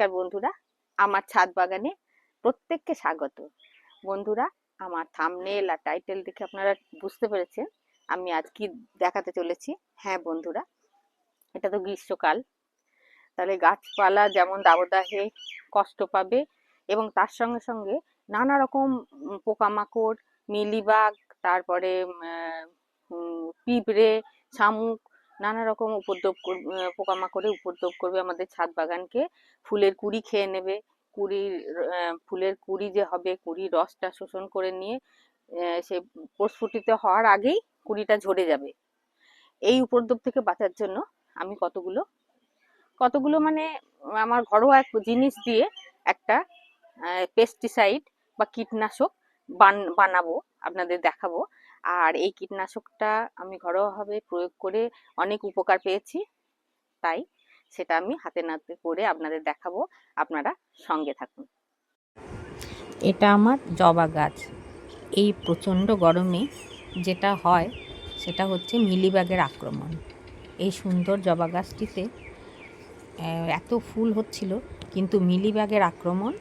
নমস্কার বন্ধুরা, আমার ছাদ বাগানে প্রত্যেককে স্বাগত। বন্ধুরা, আমার থামনেল আর টাইটেল দেখে আপনারা বুঝতে পেরেছেন আমি আজ কি দেখাতে চলেছি। হ্যাঁ বন্ধুরা, এটা তো গ্রীষ্মকাল। তাহলে গাছপালা যেমন দাবদাহে কষ্ট পাবে এবং তার সঙ্গে সঙ্গে নানা রকম পোকামাকড়, মিলিবাগ, তারপরে পিঁপড়ে, শামুক নানা রকম উপদ্রব পোকামাকড়ে উপদ্রব করবে আমাদের ছাদ বাগানকে। ফুলের কুড়ি খেয়ে নেবে। কুড়ির ফুলের কুড়ি যে হবে, কুড়ির রসটা শোষণ করে নিয়ে সে প্রস্ফুটিত হওয়ার আগেই কুড়িটা ঝরে যাবে। এই উপদ্রব থেকে বাঁচার জন্য আমি কতগুলো কতগুলো মানে আমার ঘরোয়া এক জিনিস দিয়ে একটা পেস্টিসাইড বা কীটনাশক বান, বানাবো, আপনাদের দেখাবো। আর এই কীটনাশকটা আমি ঘরোয়াভাবে প্রয়োগ করে অনেক উপকার পেয়েছি। তাই সেটা আমি হাতে নাতে করে আপনাদের দেখাবো। আপনারা সঙ্গে থাকুন। এটা আমার জবা গাছ। এই প্রচণ্ড গরমে যেটা হয়, সেটা হচ্ছে মিলিবাগের আক্রমণ। এই সুন্দর জবা গাছটিতে এত ফুল হচ্ছিল, কিন্তু মিলিবাগের আক্রমণ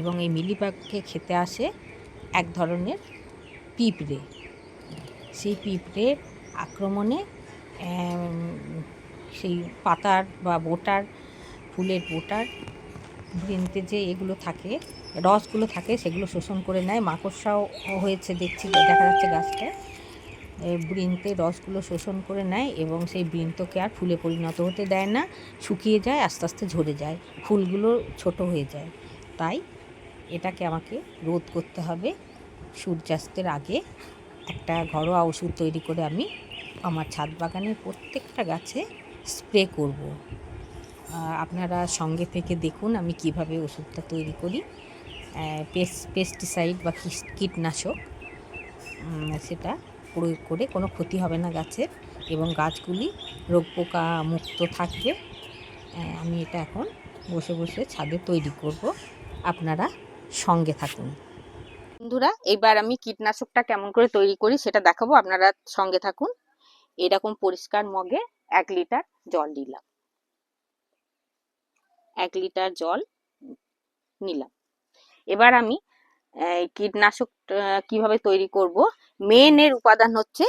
এবং এই মিলিবাগকে খেতে আসে এক ধরনের পিঁপড়ে। সেই পিঁপড়ের আক্রমণে সেই পাতার বা বোটার ফুলের বোটার বৃন্তে যে এগুলো থাকে রসগুলো থাকে সেগুলো শোষণ করে নেয়। মাকড়সাও হয়েছে দেখছি দেখা যাচ্ছে গাছটায় এ, বৃন্তে রসগুলো শোষণ করে নেয় এবং সেই বৃন্তকে আর ফুলে পরিণত হতে দেয় না। শুকিয়ে যায় আস্তে আস্তে ঝরে যায়। ফুলগুলো ছোট হয়ে যায়। তাই এটাকে আমাকে রোধ করতে হবে সূর্যাস্তের আগে। একটা ঘরোয়া ওষুধ তৈরি করে আমি আমার ছাদ বাগানের প্রত্যেকটা গাছে স্প্রে করব। আপনারা সঙ্গে থেকে দেখুন আমি কীভাবে ওষুধটা তৈরি করি। পেস্টিসাইড বা কীটনাশক সেটা প্রয়োগ করে কোনো ক্ষতি হবে না গাছের এবং গাছগুলি রোগ পোকা মুক্ত থাকবে। আমি এটা এখন বসে বসে ছাদে তৈরি করব। আপনারা সঙ্গে থাকুন। বন্ধুরা, এবার আমি কীটনাশকটা কেমন করে তৈরি করি সেটা দেখাবো। আপনারা সঙ্গে থাকুন। এরকম পরিষ্কার মগে এক লিটার জল নিলাম। এক লিটার জল নিলাম। এবার আমি কীটনাশক কীভাবে তৈরি করব? মেন এর উপাদান হচ্ছে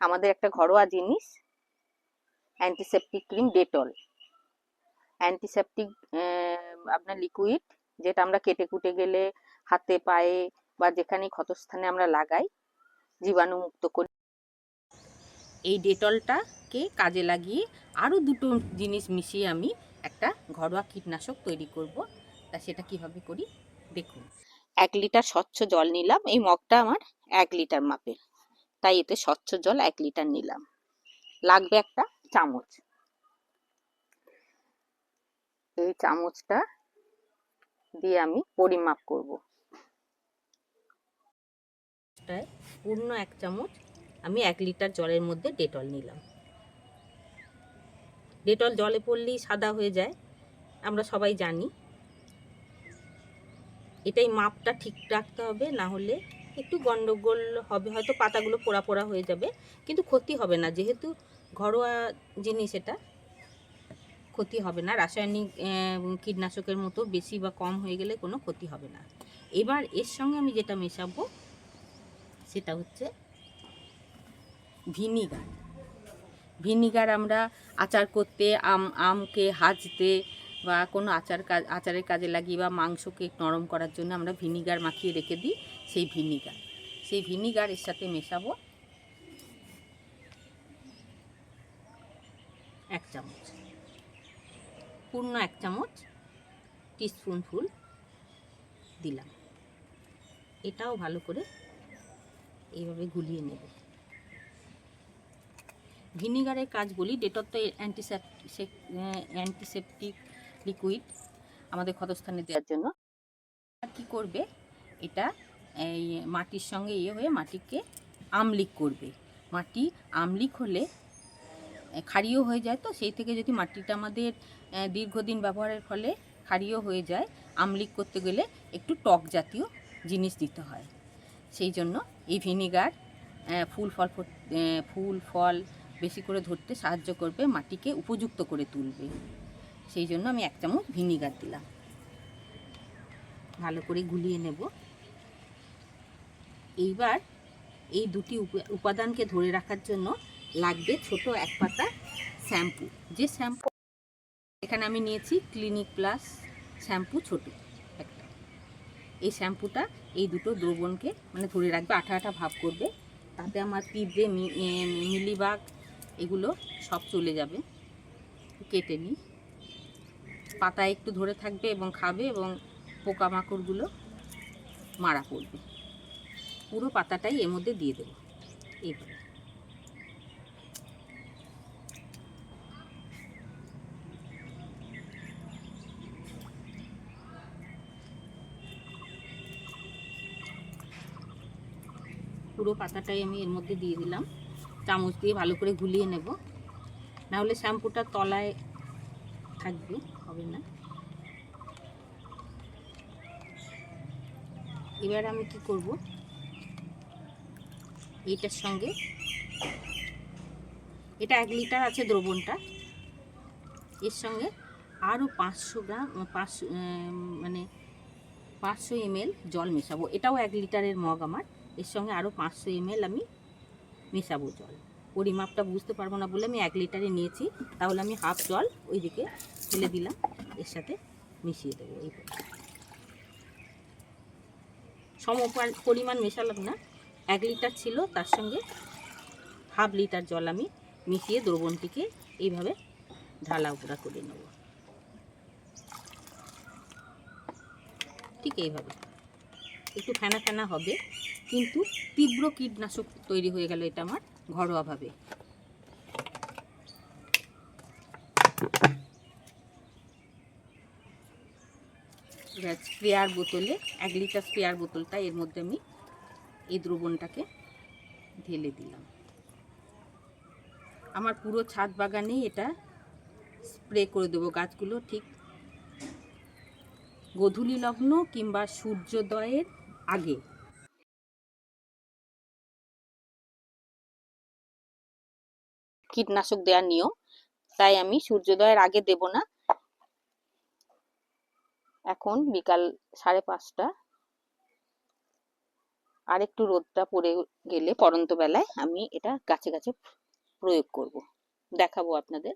আমাদের একটা ঘরোয়া জিনিস অ্যান্টিসেপটিক ক্রিম ডেটল অ্যান্টিসেপটিক আপনার লিকুইড যেটা আমরা কেটে কুটে গেলে হাতে, পায়ে বা যেখানে ক্ষতস্থানে আমরা লাগাই জীবাণুমুক্ত করি। এই ডেটলটাকে কাজে লাগিয়ে আরও দুটো জিনিস মিশিয়ে আমি একটা ঘরোয়া কীটনাশক তৈরি করব। তা সেটা কীভাবে করি? দেখুন। এক লিটার স্বচ্ছ জল নিলাম। এই মগটা আমার এক লিটার মাপের। তাই এতে স্বচ্ছ জল এক লিটার নিলাম। লাগবে একটা চামচ। এই চামচটা দিয়ে আমি পরিমাপ করব। প্রায় পূর্ণ এক চামচ আমি এক লিটার জলের মধ্যে ডেটল নিলাম। ডেটল জলে পড়লেই সাদা হয়ে যায়, আমরা সবাই জানি। এটাই মাপটা ঠিক রাখতে হবে, না হলে একটু গন্ডগোল হবে, হয়তো পাতাগুলো পোড়া পোড়া হয়ে যাবে, কিন্তু ক্ষতি হবে না। যেহেতু ঘরোয়া জিনিস এটা, ক্ষতি হবে না। রাসায়নিক কীটনাশকের মতো বেশি বা কম হয়ে গেলে কোনো ক্ষতি হবে না। এবার এর সঙ্গে আমি যেটা মেশাবো সেটা হচ্ছে ভিনিগার। ভিনিগার আমরা আচার করতে, আম, আমকে হাজতে বা কোনো আচার কাজ আচারের কাজে লাগিয়ে বা মাংসকে নরম করার জন্য আমরা ভিনিগার মাখিয়ে রেখে দিই সেই ভিনিগার। সেই ভিনিগার এর সাথে মেশাবো এক চামচ। পূর্ণ এক চামচ টিস্পুন ফুল দিলাম। এটাও ভালো করে এইভাবে গুলিয়ে নেব। ভিনিগারের কাজ বলি ডেটর তো অ্যান্টিসেপ অ্যান্টিসেপটিক লিকুইড আমাদের ক্ষতস্থানে দেওয়ার জন্য। আর কী করবে? এটা এই মাটির সঙ্গে ইয়ে হয়ে মাটিকে আমলিক করবে। মাটি আমলিক হলে ক্ষারীয় হয়ে যায় তো, সেই থেকে যদি মাটিটা আমাদের দীর্ঘদিন ব্যবহারের ফলে ক্ষারীয় হয়ে যায়, আমলিক করতে গেলে একটু টক জাতীয় জিনিস দিতে হয়। সেই জন্য এই ভিনিগার ফুল ফল ফুল ফল বেশি করে ধরতে সাহায্য করবে, মাটিকে উপযুক্ত করে তুলবে। সেই জন্য আমি এক চামচ ভিনিগার দিলাম। ভালো করে গুলিয়ে নেব। এইবার এই দুটি উপ- উপাদানকে ধরে রাখার জন্য লাগবে ছোট এক পাতা শ্যাম্পু। যে শ্যাম্পু, এখানে আমি নিয়েছি ক্লিনিক প্লাস শ্যাম্পু ছোট। এই শ্যাম্পুটা এই দুটো দ্রবণকে মানে ধরে রাখবে, আঠা আঠা ভাব করবে। তাতে আমার পিঁপড়ে মিলিবাগ এগুলো সব চলে যাবে। কেটে নিই। পাতায় একটু ধরে থাকবে এবং খাবে এবং পোকামাকড়গুলো মারা পড়বে। পুরো পাতাটাই এর মধ্যে দিয়ে দেবো। এইভাবে পুরো পাতাটাই আমি এর মধ্যে দিয়ে দিলাম। চামচ দিয়ে ভালো করে গুলিয়ে নেব। না হলে শ্যাম্পুটা তলায় থাকবে, হবে না। এবার আমি কি করব? এইটার সঙ্গে এটা এক লিটার আছে দ্রবণটা। এর সঙ্গে আরও পাঁচশো গ্রাম পাঁচশো মানে পাঁচশো এমএল জল মেশাবো। এটাও এক লিটারের মগ আমার। এর সঙ্গে আরও পাঁচশো এমএল আমি মেশাবো জল। পরিমাপটা বুঝতে পারব না বলে আমি এক লিটারে নিয়েছি। তাহলে আমি হাফ জল ওইদিকে ফেলে দিলাম, এর সাথে মিশিয়ে দেবো এইভাবে সম পরিমাণ মেশালাম না, এক লিটার ছিল, তার সঙ্গে হাফ লিটার জল আমি মিশিয়ে দ্রবণটিকে এইভাবে ঢালা উপড়া করে নেব। ঠিক এইভাবে। একটু ফেনা ফেনা হবে, কিন্তু তীব্র কীটনাশক তৈরি হয়ে গেল এটা আমার ঘরোয়াভাবে। স্প্রেয়ার বোতলে, এক লিটার স্প্রেয়ার বোতলটা এর মধ্যে আমি এই দ্রবণটাকে ঢেলে দিলাম। আমার পুরো ছাদ বাগানেই এটা স্প্রে করে দেবো। গাছগুলো ঠিক গোধূলি লগ্ন কিংবা সূর্যোদয়ের আগে। কীটনাশক দেওয়ার নিয়ম। তাই আমি সূর্যোদয়ের আগে দেব না। এখন বিকাল সাড়ে পাঁচটা। আর একটু রোদটা পড়ে গেলে পরন্ত বেলায় আমি এটা গাছে গাছে প্রয়োগ করব। দেখাবো আপনাদের।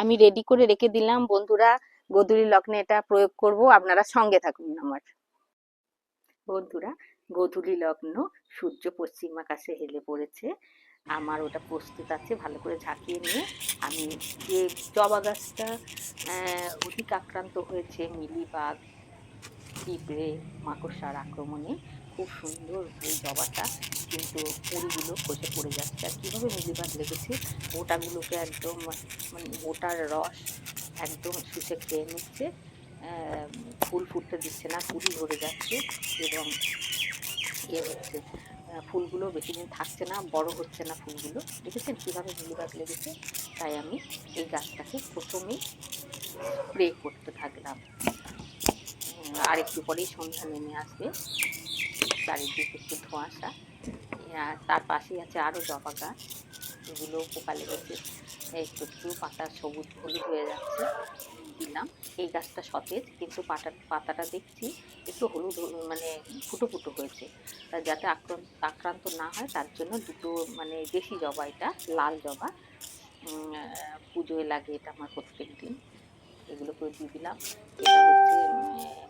আমি রেডি করে রেখে দিলাম। বন্ধুরা, গোধূলি লগ্নে এটা প্রয়োগ করব। আপনারা সঙ্গে থাকুন আমার। বন্ধুরা, গোধূলি লগ্ন সূর্য পশ্চিম আকাশে হেলে পড়েছে। আমার ওটা প্রস্তুত আছে, ভালো করে ঝাঁকিয়ে নিয়ে। আমি যে জবা গাছটা অধিক আক্রান্ত হয়েছে, মিলিবাগ, পিঁপড়ে, মাকড়সার আক্রমণে খুব সুন্দর এই জবাটা, কিন্তু কুড়িগুলো খসে পড়ে যাচ্ছে। আর কীভাবে মিলিবাগ লেগেছে? ওটাগুলোকে একদম মানে ওটার রস একদম শুষে খেয়ে নিচ্ছে। ফুল ফুটতে দিচ্ছে না কুড়ি ধরে যাচ্ছে এবং ইয়ে হচ্ছে। ফুলগুলো বেশি দিন থাকছে না, বড় হচ্ছে না ফুলগুলো। দেখেছেন কীভাবে মিলিবাগ লেগেছে? তাই আমি এই গাছটাকে প্রথমেই স্প্রে করতে থাকলাম। আর একটু পরেই সন্ধ্যা নেমে আসবে। চারিদিকে একটু ধোঁয়াশা। তার পাশেই আছে আরও জবা গাছ। এগুলো পোকা লেগেছে একটু একটু পাতা সবুজ হলুদ হয়ে যাচ্ছে। দিলাম। এই গাছটা সতেজ, কিন্তু পাতা পাতাটা দেখছি একটু হলুদ মানে ফুটো ফুটো হয়েছে। তা যাতে আক্রান্ত আক্রান্ত না হয়, তার জন্য দুটো মানে দেশি জবা এটা, লাল জবা। পুজোয় লাগে এটা আমার প্রত্যেক দিন। এগুলো করে দিয়ে দিলাম। এটা হচ্ছে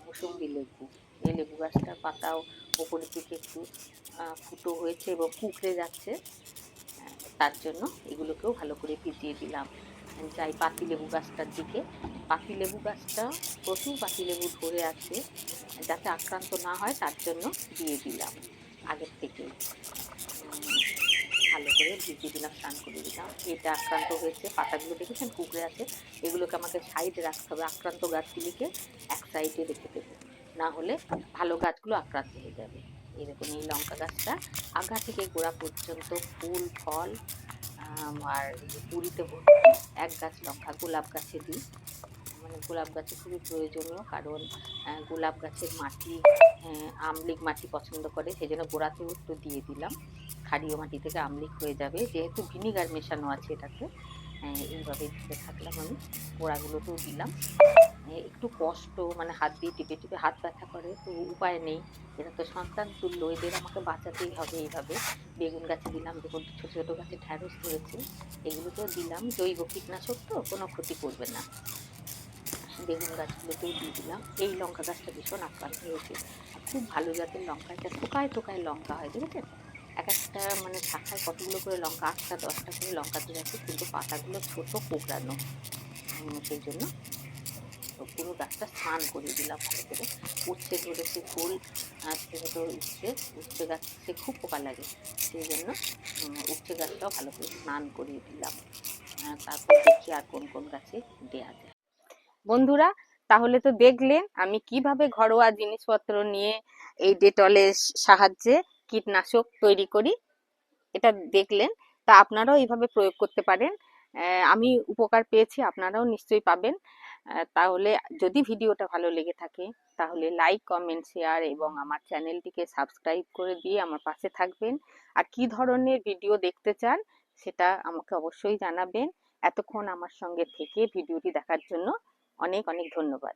মুসম্বি লেবু। এই লেবু গাছটার পাতাও ওপরের দিকে একটু ফুটো হয়েছে এবং কুঁকড়ে যাচ্ছে। তার জন্য এগুলোকেও ভালো করে ভিজিয়ে দিলাম। যাই পাতিলেবু গাছটার দিকে। পাতিলেবু গাছটা, প্রচুর পাতিলেবু ধরে আছে, যাতে আক্রান্ত না হয়, তার জন্য দিয়ে দিলাম আগের থেকে ভালো করে ভিজিয়ে দিলাম, স্নান করে দিলাম। এটা আক্রান্ত হয়েছে, পাতাগুলো দেখেছেন? কুকড়ে আছে। এগুলোকে আমাকে সাইডে রাখতে হবে। আক্রান্ত গাছগুলিকে এক সাইডে রেখে দেবো। না হলে ভালো গাছগুলো আক্রান্ত হয়ে যাবে। এরকম এই লঙ্কা গাছটা আগা থেকে গোড়া পর্যন্ত ফুল, ফল আর পুরিতে এক গাছ লঙ্কা, গোলাপ গাছে দিই। মানে গোলাপ গাছে খুবই প্রয়োজনীয়, কারণ গোলাপ গাছের মাটি আমলিক মাটি পছন্দ করে সেই জন্য গোড়াতেও একটু দিয়ে দিলাম। ক্ষারীয় মাটি থেকে আমলিক হয়ে যাবে। যেহেতু ভিনিগার মেশানো আছে এটাতে এইভাবে দিতে থাকলাম আমি, গোড়াগুলোতেও দিলাম। একটু কষ্ট মানে হাত দিয়ে টিপে টিপে হাত ব্যথা করে, তো উপায় নেই। এরা তো সন্তান তুল্য এদের আমাকে বাঁচাতেই হবে এইভাবে। বেগুন গাছে দিলাম, দেখুন ছোটো ছোটো গাছে ঢ্যাঁড়স ধরেছে। এগুলোতেও দিলাম, জৈব কীটনাশক তো, কোনো ক্ষতি করবে না। বেগুন গাছগুলোতেও দিয়ে দিলাম। এই লঙ্কা গাছটা ভীষণ আক্রান্ত হয়েছে। খুব ভালো জাতের লঙ্কা, এটা থোকায় থোকায় লঙ্কা হয়, দেখেছেন? এক একটা মানে শাখায় কতগুলো করে লঙ্কা, আটটা, দশটা করে লঙ্কা দিয়ে আছে, কিন্তু পাতাগুলো ছোটো কোকড়ানো। সেই জন্য পুরো গাছটা স্নান করিয়ে দিলাম ভালো করে। উচ্ছে ধরেছে ফুল, আর যেহেতু উচ্ছে উচ্ছে গাছে খুব পোকা লাগে, সেই জন্য উচ্ছে গাছটাও ভালো করে স্নান করিয়ে দিলাম। তারপর দেখি আর কোন কোন গাছে দেওয়া যায়। বন্ধুরা, তাহলে তো দেখলেন আমি কীভাবে ঘরোয়া জিনিসপত্র নিয়ে এই ডেটলের সাহায্যে কীটনাশক তৈরি করি। এটা দেখলেন, তা আপনারাও এইভাবে প্রয়োগ করতে পারেন। আমি উপকার পেয়েছি, আপনারাও নিশ্চয়ই পাবেন। তাহলে যদি ভিডিওটা ভালো লেগে থাকে, তাহলে লাইক কমেন্ট শেয়ার এবং আমার চ্যানেলটিকে সাবস্ক্রাইব করে দিয়ে আমার পাশে থাকবেন। আর কি ধরনের ভিডিও দেখতে চান, সেটা আমাকে অবশ্যই জানাবেন। এতক্ষণ আমার সঙ্গে থেকে ভিডিওটি দেখার জন্য অনেক অনেক ধন্যবাদ।